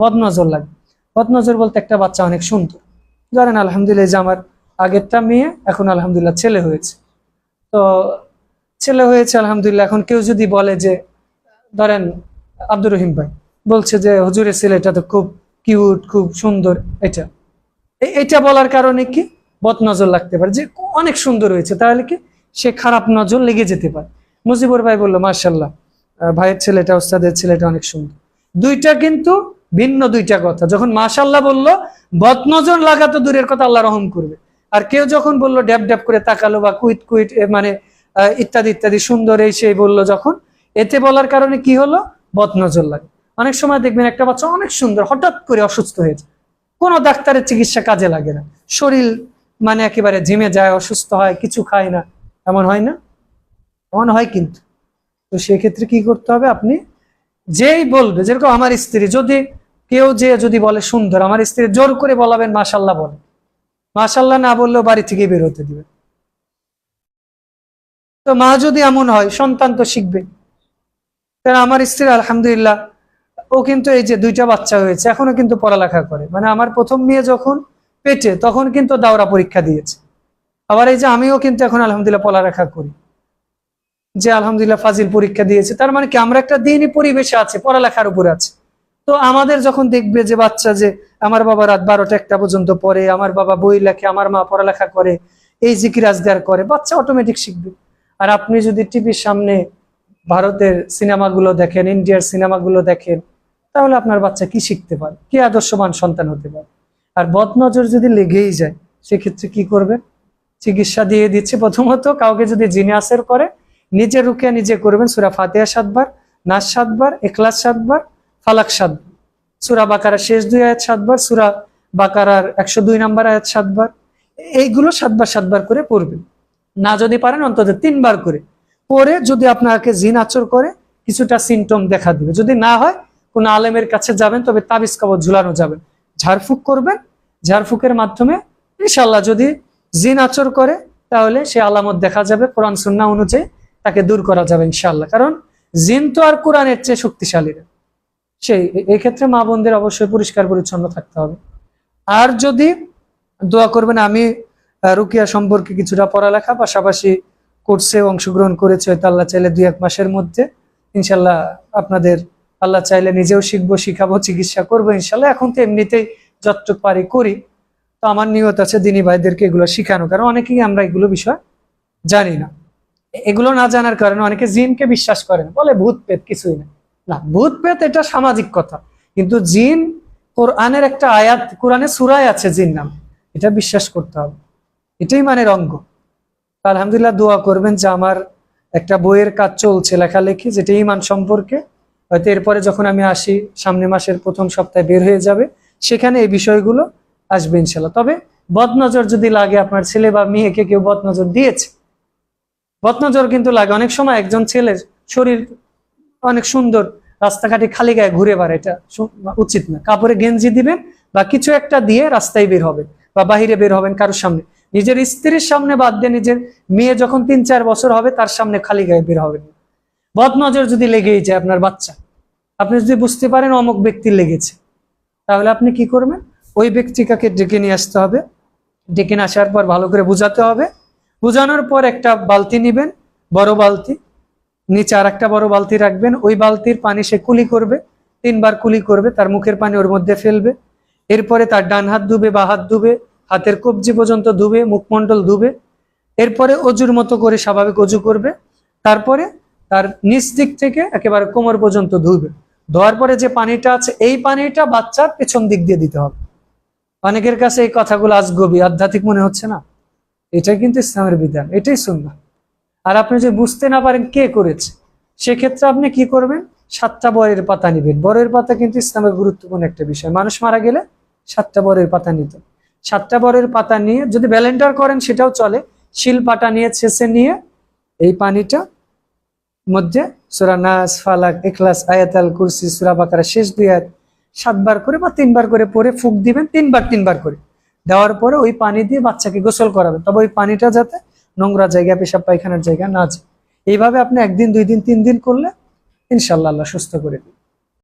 বদনজর লাগে। বদনজর বলতে একটা বাচ্চা অনেক সুন্দর। ধরেন আলহামদুলিল্লাহ যে আমার আগেরটা মেয়ে, এখন আলহামদুলিল্লাহ ছেলে হয়েছে। তো ছেলে হয়েছে আলহামদুলিল্লাহ, এখন কেউ যদি বলে যে, ধরেন আব্দুর রহিম ভাই, বলছে যে, হুজুরের ছেলেটা তো খুব কিউট খুব সুন্দর। এটা। এটা বলার কারণে কি? বদ নজর লাগতে পারে। যে অনেক সুন্দর হয়েছে, তাহলে কি সে খারাপ নজর লেগে যেতে পারে। মুজিবুর ভাই বলল মার্শাল্লাহ ভাইয়ের ছেলেটা, ওস্তাদের ছেলেটা অনেক সুন্দর। দুইটা কিন্তু ভিন্ন দুইটা কথা। যখন মাশাল্লাহ বলল বদ নজর লাগা তো দূরের কথা, আল্লাহ রহম করবে। আর কেউ যখন বলল, ড্যাব ড্যাব করে তাকালো বা কুইট কুইট মানে ইত্যাদি ইত্যাদি, সুন্দর এই সেই বলল যখন, এতে বলার কারণে কি হলো? বদনজর লাগে। অনেক সময় দেখবেন একটা বাচ্চা অনেক সুন্দর, হঠাৎ করে অসুস্থ হয়ে যায়। কোনো ডাক্তারের চিকিৎসা কাজে লাগে না। শরীর মানে একেবারে ঝিমে যায়, অসুস্থ হয়, কিছু খায় না। এমন হয় না? এমন হয় কিন্তু। তো সেক্ষেত্রে কি করতে হবে আপনি? যেই বলবে, যেরকম আমার স্ত্রী, যদি কেউ যে যদি বলে সুন্দর, আমার স্ত্রী জোর করে বলাবেন মাশাল্লাহ বলে। মাশাল্লাহ না বললেও বাড়ি থেকে বের হতে দিবে। তো মা যদি এমন হয়, সন্তান তো শিখবে আমার স্ত্রী, আলহামদুলিল্লাহ, ও কিন্তু এই যে দুইটা বাচ্চা হয়েছে, এখনও কিন্তু পড়ালেখা করে। মানে আমার প্রথম মেয়ে যখন পেটে, তখন কিন্তু দাওরা পরীক্ষা দিয়েছে। আবার এই যে আমিও কিন্তু এখন, আলহামদুলিল্লাহ, পড়ালেখা করি। যে আলহামদুলিল্লাহ ফাজিল পরীক্ষা দিয়েছে, তার মানে কি, আমরা একটা দিনই পরিবেশে আছে, পড়ালেখার উপরে আছে। তো আমাদের যখন দেখবে যে বাচ্চা যে আমার বাবা রাত বারোটা একটা পর্যন্ত পড়ে, আমার বাবা বই লেখে, আমার মা পড়ালেখা করে, এই জিকির আজগার করে, বাচ্চা অটোমেটিক শিখবে। আর আপনি যদি টিভির সামনে ভারতের সিনেমাগুলো দেখেন ইন্ডিয়ার সিনেমাগুলো দেখেন, তাহলে আপনার বাচ্চা কি শিখতে পারে? কি আদর্শবান সন্তান হতে পারে? আর বদনজর যদি লেগেই যায়, সেক্ষেত্রে কি করবে? চিকিৎসা দিয়ে দিচ্ছে প্রথমত, কাউকে যদি জিনিয়াসের করে নিজে রুকিয়া নিজে করবেন, সুরা ফাতেহা সাতবার নাস সাতবার, এখলাস সাতবার ফালাক সাতবার সুরা বাকারার শেষ দুই আয়াত সাতবার সুরা বাকারার একশো দুই নম্বর আয়াত সাতবার এইগুলো সাতবার সাতবার করে পড়বেন না যদি পারেন, অন্তত তিনবার করে। পরে যদি আপনাকে জিন আচর করে, কিছুটা সিমটম দেখা দিবে। যদি না হয়, কোন আলেমের কাছে যাবেন, তবে তাবিজ কবর ঝুলানো যাবে। ঝাড়ফুঁক করবেন। ঝাড়ফুঁকের মাধ্যমে ইনশাল্লাহ যদি জিন আচর করে, তাহলে সে আলামত দেখা যাবে, কোরআন সুন্না অনুযায়ী তাকে দূর করা যাবে ইনশাল্লাহ কারণ জিন তো আর কোরআনের চেয়ে শক্তিশালী সেই এই ক্ষেত্রে মা বোনদের অবশ্যই পরিষ্কার পরিচ্ছন্ন থাকতে হবে। আর যদি দোয়া করবেন, আমি রুকিয়া সম্পর্কে কিছুটা পড়ালেখা, পাশাপাশি কোর্সে অংশগ্রহণ করেছে, হয়তো আল্লাহ চাইলে দুই এক মাসের মধ্যে। ইনশাল্লাহ আপনাদের আল্লাহ চাইলে নিজেও শিখব, শিখাবো, চিকিৎসা করব, ইনশাল্লাহ। এখন তো এমনিতেই যতটুক পারি করি। তো আমার নিয়ত আছে দিনী ভাইদেরকে এগুলো শিখানো, কারণ অনেকেই আমরা এগুলো বিষয় জানি না। এগুলো না জানার কারণে অনেকে জিনকে বিশ্বাস করে না, বলে ভূত পেত কিছুই না। না, ভূত পেত এটা সামাজিক কথা। কিন্তু জিন কোরআনের একটা আয়াত, কোরআনে সুরায় আছে জিন নাম। এটা বিশ্বাস করতে হবে। এটাই মানে অঙ্গ। আলহামদুলিল্লাহ দোয়া করবেন যে আমার একটা বইয়ের কাজ চলছে লেখালেখি, যেটা ইমান সম্পর্কে। হয়তো এরপরে যখন আমি আসি, সামনে মাসের প্রথম সপ্তাহে বের হয়ে যাবে, সেখানে এই বিষয়গুলো আসবে ইনশাল্লাহ তবে বদনজর যদি লাগে, আপনার ছেলে বা মেয়েকে কেউ বদনজর দিয়েছে। বদনজর কিন্তু লাগে। অনেক সময় একজন ছেলের শরীর অনেক সুন্দর রাস্তাঘাটে খালি গায়ে ঘুরে বেড়ায়, এটা উচিত না। কাপড়ে গেঞ্জি দিবেন বা কিছু একটা দিয়ে রাস্তায় বের হবেন বা বাহিরে বের হবেন কারোর সামনে। নিজের স্ত্রীর সামনে বাদ দিয়ে নিজের মেয়ে যখন তিন চার বছর হবে, তার সামনে খালি গায়ে বের হবেন। বদনজর যদি লেগেই যায় আপনার বাচ্চা, আপনি যদি বুঝতে পারেন অমুক ব্যক্তির লেগেছে, তাহলে আপনি কি করবেন? ওই ব্যক্তিকে ডেকে নিয়ে আসতে হবে। ডেকে নিয়ে আসার পর ভালো করে বোঝাতে হবে। বোঝানোর পর একটা বালতি নিবেন, বড় বালতি। নিচে আর একটা বড় বালতি রাখবেন। ওই বালতির পানি সে কুলি করবে, তিনবার কুলি করবে, তার মুখের পানি ওর মধ্যে ফেলবে। এরপরে তার ডান হাত ধুবে, বা হাত ধুবে, হাতের কবজি পর্যন্ত ধুবে, মুখমণ্ডল ধুবে। এরপরে অজুর মতো করে স্বাভাবিক অজু করবে। তারপরে তার নিচ দিক থেকে একেবারে কোমর পর্যন্ত ধুবে। ধোয়ার পরে যে পানিটা আছে, এই পানিটা বাচ্চার পেছন দিক দিয়ে দিতে হবে। অনেকের কাছে এই কথাগুলো আজগবি, আধ্যাত্মিক মনে হচ্ছে না? এটা কিন্তু ইসলামের বিধান, এটাই সুন্নাহ। আর আপনি যদি বুঝতে না পারেন কে করেছে, সেক্ষেত্রে আপনি কি করবেন? সাতটা বরের পাতা নিবেন। বরের পাতা কিন্তু ইসলামের গুরুত্বপূর্ণ একটা বিষয়। মানুষ মারা গেলে সাতটা বরের পাতা নিত সাতটা বরের পাতা নিয়ে যদি ব্যালেন্ডার করেন, সেটাও চলে। শিল পাটা নিয়ে, ছেঁচে নিয়ে এই পানিটা মধ্যে সুরা নাস, ফালাক এখলাস আয়াতাল কুরসি, সুরা বাকারা, শেষ দুই আয়াত সাতবার করে বা তিনবার করে পরে ফুক দিবেন, তিনবার তিনবার করে। দেওয়ার পরে ওই পানি দিয়ে বাচ্চাকে গোসল করাবেন। তবে ওই পানিটা যাতে নোংরা জায়গা, পেশাব পায়খানার জায়গা না যায়। এইভাবে আপনি একদিন, দুই দিন, তিন দিন করলে ইনশাল্লাহ আল্লাহ সুস্থ করে দিন